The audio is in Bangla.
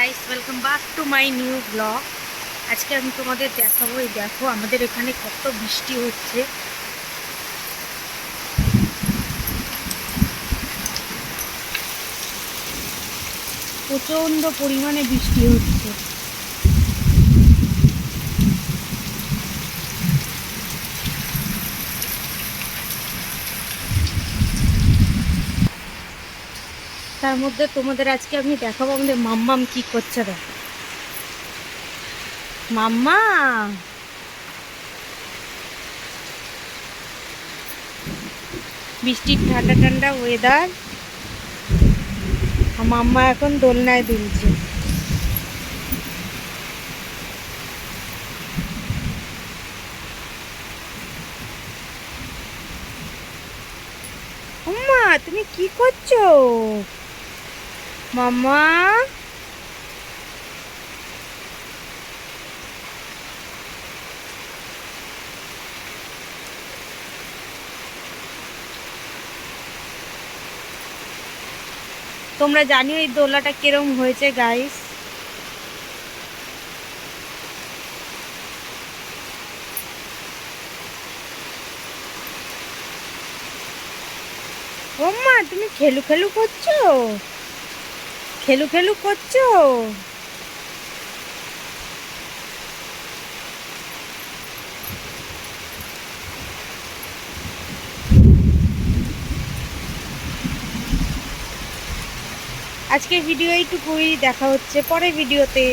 Guys welcome back to my new blog আজকে আমি তোমাদের দেখাবো, এই দেখো আমাদের এখানে কত বৃষ্টি হচ্ছে। প্রচণ্ড পরিমাণে বৃষ্টি হচ্ছে। তার মধ্যে তোমাদের আজকে আমি দেখাবো আমাদের মাম্মাম কি করছে দেখ। মাম্মা বৃষ্টির ঠান্ডা ঠান্ডা ওয়েদার মাম্মা এখন দোলনায় দুলছে। তুমি কি করছ? মাম্মা তোমরা জানিও এই দোলাটা কিরম হয়েছে গাইস ওম্মা তুমি খেলু খেলু করছ? খেলু খেলু করছ? আজকের ভিডিও এইটুকুই দেখা হচ্ছে পরে ভিডিওতে